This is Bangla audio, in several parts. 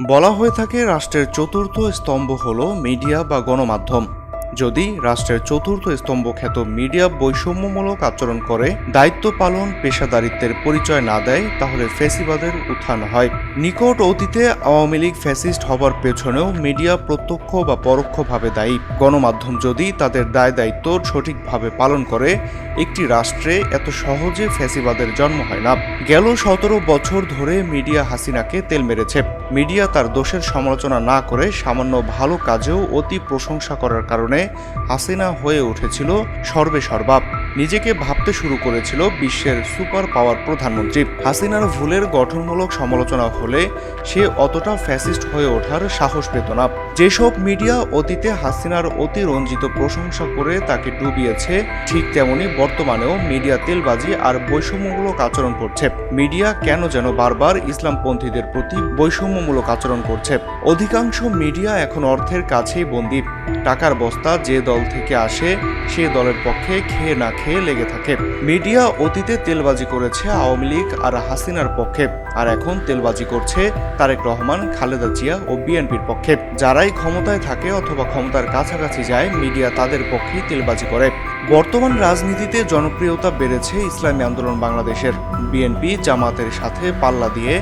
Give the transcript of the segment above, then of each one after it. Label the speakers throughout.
Speaker 1: বলা হয়ে থাকে রাষ্ট্রের চতুর্থ স্তম্ভ হল মিডিয়া বা গণমাধ্যম। যদি রাষ্ট্রের চতুর্থ স্তম্ভ খ্যাত মিডিয়া বৈষম্যমূলক আচরণ করে, দায়িত্ব পালন পেশাদারিত্বের পরিচয় না দেয়, তাহলে ফ্যাসিবাদের উত্থান হয়। নিকট অতীতে আওয়ামী লীগ ফ্যাসিস্ট হবার পেছনেও মিডিয়া প্রত্যক্ষ বা পরোক্ষভাবে দায়ী। গণমাধ্যম যদি তাদের দায় দায়িত্ব সঠিকভাবে পালন করে, একটি রাষ্ট্রে এত সহজে ফ্যাসিবাদের জন্ম হয় না। গেল সতেরো বছর ধরে মিডিয়া হাসিনাকে তেল মেরেছে। মিডিয়া তার দোষের সমালোচনা না করে সামান্য ভালো কাজেও অতি প্রশংসা করার কারণে হাসিনা হয়ে উঠেছিল সর্বে সর্বাপ। নিজেকে ভাবতে শুরু করেছিল বিশ্বের সুপার পাওয়ার প্রধানমন্ত্রী। হাসিনার ভুলের গঠনমূলক সমালোচনা হলে সে অতটা ফ্যাসিস্ট হয়ে ওঠার সাহস পেত না। যেসব মিডিয়া অতীতে হাসিনার অতি রঞ্জিত প্রশংসা করে তাকে ডুবিয়েছে, ঠিক তেমনি বর্তমানেও মিডিয়া তেলবাজি আর বৈষম্যমূলক আচরণ করছে। মিডিয়া কেন যেন বারবার ইসলামপন্থীদের প্রতি বৈষম্যমূলক আচরণ করছে? অধিকাংশ মিডিয়া এখন অর্থের কাছেই বন্দী। টাকার বস্তা যে দল থেকে আসে, সে দলের পক্ষে খেয়ে না খেয়ে লেগে থাকে। মিডিয়া অতীতে তেলবাজি করেছে আওয়ামী লীগ আর হাসিনার পক্ষে, আর এখন তেলবাজি করছে তারেক রহমান, খালেদা জিয়া ও বিএনপির পক্ষে। যারাই ক্ষমতায় থাকে অথবা ক্ষমতার কাছাকাছি যায়, মিডিয়া তাদের পক্ষেই তেলবাজি করে। বর্তমান রাজনীতিতে জনপ্রিয়তা বেড়েছে ইসলামী আন্দোলন বাংলাদেশের। বিএনপি জামাতের সাথে পাল্লা দিয়ে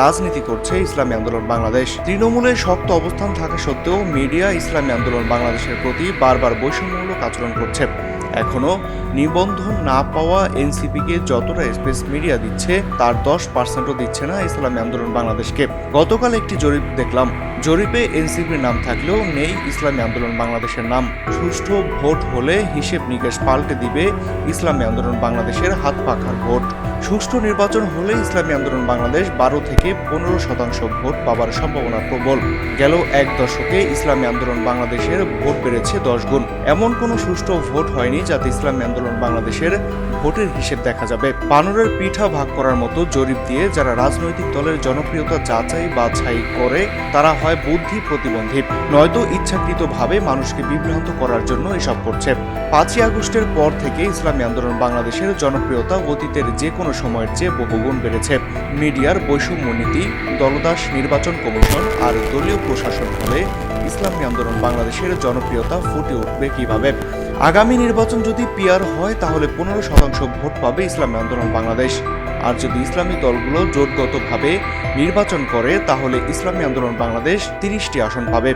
Speaker 1: রাজনীতি করছে ইসলামী আন্দোলন বাংলাদেশ। তৃণমূলের শক্ত অবস্থান থাকা সত্ত্বেও মিডিয়া ইসলামী আন্দোলন বাংলাদেশের প্রতি বারবার বৈষম্যমূলক আচরণ করছে। এখনও নিবন্ধন না পাওয়া এনসিপিকে যতটা স্পেস মিডিয়া দিচ্ছে, তার দশ পার্সেন্টও দিচ্ছে না ইসলামী আন্দোলন বাংলাদেশকে। গতকাল একটি জরিপ দেখলাম জরিপে এনসিপির নাম থাকলেও নেই ইসলামী আন্দোলন বাংলাদেশের নাম। সুষ্ঠু ভোট হলে হিসেব নিকেশ পাল্টে দিবে ইসলামী আন্দোলন বাংলাদেশের হাত পাখার ভোট। সুষ্ঠু নির্বাচন হলে ইসলামী আন্দোলন বাংলাদেশ বারো থেকে পনেরো শতাংশ ভোট পাবার সম্ভাবনা প্রবল। গেল এক দশকে ইসলামী আন্দোলন বাংলাদেশের ভোট বেড়েছে দশ গুণ। এমন কোনো সুষ্ঠু ভোট হয়নি যাতে ইসলামী আন্দোলন বাংলাদেশের ভোটের হিসেব দেখা যাবে। বানরের পিঠা ভাগ করার মতো জরিপ দিয়ে যারা রাজনৈতিক দলের জনপ্রিয়তা যাচাই বাছাই করে, তারা হয় বুদ্ধি প্রতিবন্ধী। নয়তো ইচ্ছাকৃতভাবে মানুষকে বিভ্রান্ত করার জন্য এসব করছে। পাঁচই আগস্টের পর থেকে ইসলামী আন্দোলন বাংলাদেশের জনপ্রিয়তা অতীতের যে কোনো সময়ের চেয়ে বহুগুণ বেড়েছে। মিডিয়ার বৈষম্য নীতি, দলদাস নির্বাচন কমিশন আর দলীয় প্রশাসন হলে ইসলামী আন্দোলন বাংলাদেশের জনপ্রিয়তা ফুটে উঠবে কীভাবে? আগামী নির্বাচন যদি পিয়ার হয়, তাহলে পনেরো শতাংশ ভোট পাবে ইসলামী আন্দোলন বাংলাদেশ। আর যদি ইসলামী দলগুলো জোটগতভাবে নির্বাচন করে, তাহলে ইসলামী আন্দোলন বাংলাদেশ তিরিশটি আসন পাবে।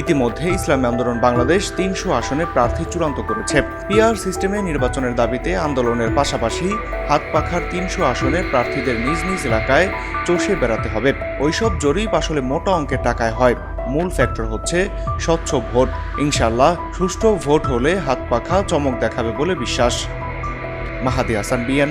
Speaker 1: ইতিমধ্যে ইসলামী আন্দোলন বাংলাদেশ তিনশো আসনে প্রার্থী চূড়ান্ত করেছে। পিআর সিস্টেমে নির্বাচনের দাবিতে আন্দোলনের পাশাপাশি হাত পাখার তিনশো আসনে প্রার্থীদের নিজ নিজ এলাকায় চষে বেড়াতে হবে। ওইসব জরিপ আসলে মোটা অঙ্কের টাকায় হয়। মূল ফ্যাক্টর হচ্ছে স্বচ্ছ ভোট। ইনশাল্লাহ সুষ্ঠু ভোট হলে হাত পাখা চমক দেখাবে বলে বিশ্বাস। Mahadi Hasan BN